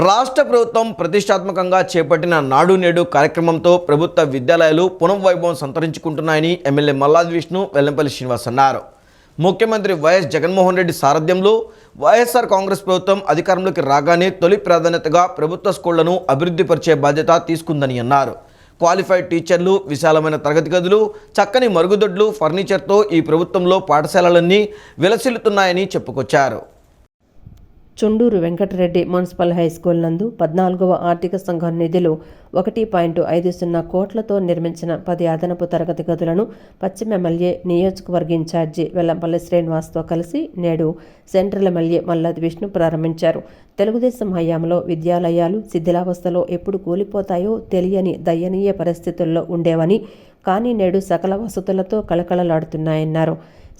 రాష్ట్ర ప్రభుత్వం ప్రతిష్టాత్మకంగా చేపట్టిన నాడు నేడు కార్యక్రమంతో ప్రభుత్వ విద్యాలయాలు పునఃవైభవం సంతరించుకుంటున్నాయని ఎమ్మెల్యే మల్లాది విష్ణు వెల్లంపల్లి శ్రీనివాస్ అన్నారు. ముఖ్యమంత్రి వైఎస్ జగన్మోహన్ రెడ్డి సారథ్యంలో వైఎస్ఆర్ కాంగ్రెస్ ప్రభుత్వం అధికారంలోకి రాగానే తొలి ప్రాధాన్యతగా ప్రభుత్వ స్కూళ్ళను అభివృద్ధిపరిచే బాధ్యత తీసుకుందని అన్నారు. క్వాలిఫైడ్ టీచర్లు విశాలమైన తరగతి గదులు చక్కని మరుగుదొడ్లు ఫర్నిచర్తో ఈ ప్రభుత్వంలో పాఠశాలలన్నీ విలసిల్లుతున్నాయని చెప్పుకొచ్చారు. Chunduru Venkatareddy municipal high school నందు పద్నాలుగవ ఆర్థిక సంఘం నిధులు ఒకటి పాయింట్ ఐదు సున్నా కోట్లతో నిర్మించిన పది అదనపు తరగతి గదులను పశ్చిమ ఎమ్మెల్యే నియోజకవర్గ ఇన్ఛార్జి వెల్లంపల్లి శ్రీనివాస్తో కలిసి నేడు సెంట్రల్ ఎమ్మెల్యే మల్లాది విష్ణు ప్రారంభించారు. తెలుగుదేశం హయాంలో విద్యాలయాలు శిథిలావస్థలో ఎప్పుడు కూలిపోతాయో తెలియని దయనీయ పరిస్థితుల్లో ఉండేవని కానీ నేడు సకల వసతులతో కళకళలాడుతున్నాయన్నారు.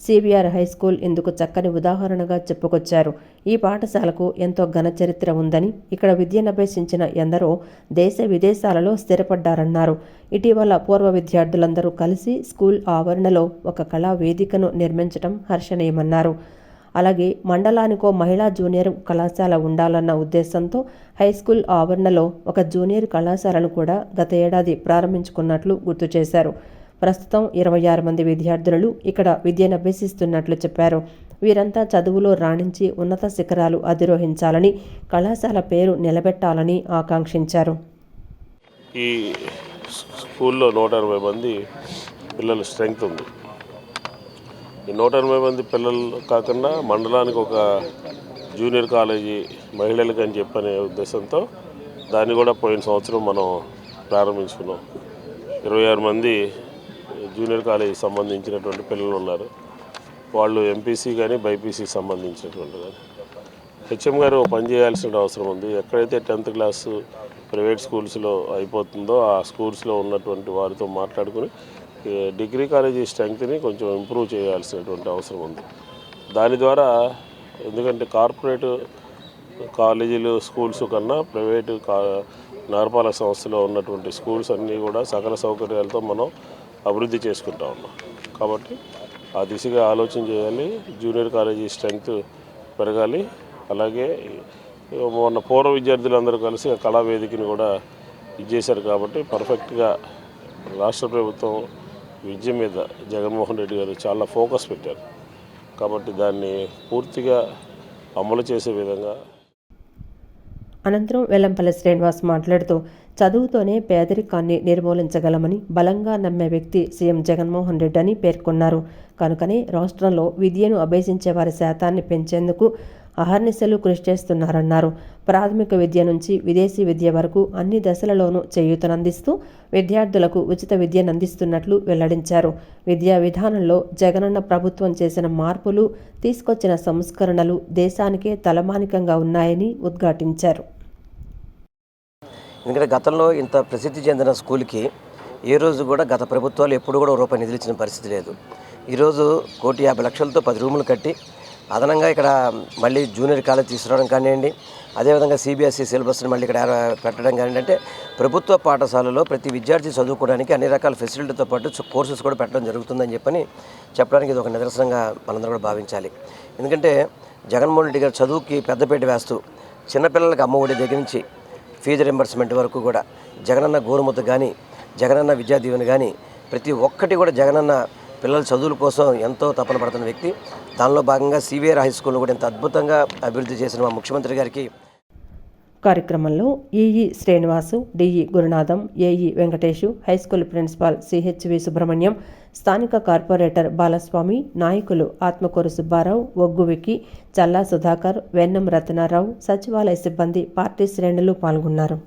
సిబిఆర్ హై స్కూల్ ఇందుకు చక్కని ఉదాహరణగా చెప్పుకొచ్చారు. ఈ పాఠశాలకు ఎంతో ఘన చరిత్ర ఉందని ఇక్కడ విద్యనభ్యసించిన ఎందరో దేశ విదేశాలలో స్థిరపడ్డారన్నారు. ఇటీవల పూర్వ విద్యార్థులందరూ కలిసి స్కూల్ ఆవరణలో ఒక కళా వేదికను నిర్మించడం హర్షణీయమన్నారు. అలాగే మండలానికో మహిళా జూనియర్ కళాశాల ఉండాలన్న ఉద్దేశంతో హై స్కూల్ ఆవరణలో ఒక జూనియర్ కళాశాలను కూడా గత ఏడాది ప్రారంభించుకున్నట్లు గుర్తు చేశారు. ప్రస్తుతం ఇరవై ఆరు మంది విద్యార్థులు ఇక్కడ విద్యను అభ్యసిస్తున్నట్లు చెప్పారు. వీరంతా చదువులో రాణించి ఉన్నత శిఖరాలు అధిరోహించాలని కళాశాల పేరు నిలబెట్టాలని ఆకాంక్షించారు. ఈ స్కూల్లో నూట అరవై మంది పిల్లల స్ట్రెంగ్త్ ఉంది. ఈ నూట ఎనభై మంది పిల్లలు కాకుండా మండలానికి ఒక జూనియర్ కాలేజీ మహిళలకు అని చెప్పనే ఉద్దేశంతో దాన్ని కూడా పోయిన సంవత్సరం మనం ప్రారంభించుకున్నాం. ఇరవై ఆరు మంది జూనియర్ కాలేజీకి సంబంధించినటువంటి పిల్లలు ఉన్నారు. వాళ్ళు ఎంపీసీ కానీ బైపీసీకి సంబంధించినటువంటి కానీ హెచ్ఎం గారు పని చేయాల్సిన అవసరం ఉంది. ఎక్కడైతే టెన్త్ క్లాసు ప్రైవేట్ స్కూల్స్లో అయిపోతుందో ఆ స్కూల్స్లో ఉన్నటువంటి వారితో మాట్లాడుకుని డిగ్రీ కాలేజీ స్ట్రెంగ్త్ని కొంచెం ఇంప్రూవ్ చేయాల్సినటువంటి అవసరం ఉంది. దాని ద్వారా ఎందుకంటే కార్పొరేట్ కాలేజీలు స్కూల్స్ కన్నా ప్రైవేటు కా నగరపాలక సంస్థలో ఉన్నటువంటి స్కూల్స్ అన్నీ కూడా సకల సౌకర్యాలతో మనం అభివృద్ధి చేసుకుంటా ఉన్నాం. కాబట్టి ఆ దిశగా ఆలోచన చేయాలి జూనియర్ కాలేజీ స్ట్రెంగ్త్ పెరగాలి. అలాగే మొన్న పూర్వ విద్యార్థులందరూ కలిసి ఆ కళా వేదికని కూడా ఇచ్చేశారు కాబట్టి పర్ఫెక్ట్గా రాష్ట్ర ప్రభుత్వం విద్య మీద జగన్మోహన్ రెడ్డి గారు చాలా ఫోకస్ పెట్టారు. కాబట్టి దాన్ని పూర్తిగా అమలు చేసే విధంగా అనంతరం వెల్లంపల్లి శ్రీనివాస్ మాట్లాడుతూ చదువుతోనే పేదరికాన్ని నిర్మూలించగలమని బలంగా నమ్మే వ్యక్తి సీఎం జగన్మోహన్ రెడ్డి అని పేర్కొన్నారు. కనుకనే రాష్ట్రంలో విద్యను అభ్యసించే వారి శాతాన్ని పెంచేందుకు అహర్నిశలు కృషి చేస్తున్నారన్నారు. ప్రాథమిక విద్య నుంచి విదేశీ విద్య వరకు అన్ని దశలలోనూ చేయూతనందిస్తూ విద్యార్థులకు ఉచిత విద్యనందిస్తున్నట్లు వెల్లడించారు. విద్యా విధానంలో జగనన్న ప్రభుత్వం చేసిన మార్పులు తీసుకొచ్చిన సంస్కరణలు దేశానికే తలమానికంగా ఉన్నాయని ఉద్ఘాటించారు. ఎందుకంటే గతంలో ఇంత ప్రసిద్ధి చెందిన స్కూల్కి ఏ రోజు కూడా గత ప్రభుత్వాలు ఎప్పుడు కూడా రూపాయి నిధులు ఇచ్చిన పరిస్థితి లేదు. ఈరోజు కోటి యాభై లక్షలతో పది రూములు కట్టి అదనంగా ఇక్కడ మళ్ళీ జూనియర్ కాలేజ్ తీసుకురావడం కానివ్వండి అదేవిధంగా సిబిఎస్ఈ సిలబస్ని మళ్ళీ ఇక్కడ పెట్టడం కానివ్వండి అంటే ప్రభుత్వ పాఠశాలలో ప్రతి విద్యార్థి చదువుకోవడానికి అన్ని రకాల ఫెసిలిటీతో పాటు కోర్సెస్ కూడా పెట్టడం జరుగుతుందని చెప్పని చెప్పడానికి ఇది ఒక నిదర్శనంగా మనందరూ కూడా భావించాలి. ఎందుకంటే జగన్మోహన్ రెడ్డి గారు చదువుకి పెద్దపేట వేస్తూ చిన్నపిల్లలకు అమ్మఒడి దగ్గర నుంచి ఫీజు రింబర్స్మెంట్ వరకు కూడా జగనన్న గోరుముద్ద కానీ జగనన్న విద్యా దీవెన కానీ ప్రతి ఒక్కటి కూడా జగనన్న పిల్లల చదువుల కోసం ఎంతో తపన పడుతున్న వ్యక్తి. దానిలో భాగంగా సివిఆర్ హై స్కూల్ను కూడా ఎంత అద్భుతంగా అభివృద్ధి చేసిన మా ముఖ్యమంత్రి గారికి కార్యక్రమంలో EE Srinivasu DE Gurunatham AE Venkateshu high school principal CHV Subrahmanyam స్థానిక కార్పొరేటర్ బాలస్వామి నాయకులు ఆత్మకూరు సుబ్బారావు ఒగ్గువికి చల్లా సుధాకర్ వెన్నం రత్నారావు సచివాలయ సిబ్బంది పార్టీ శ్రేణులు పాల్గొన్నారు.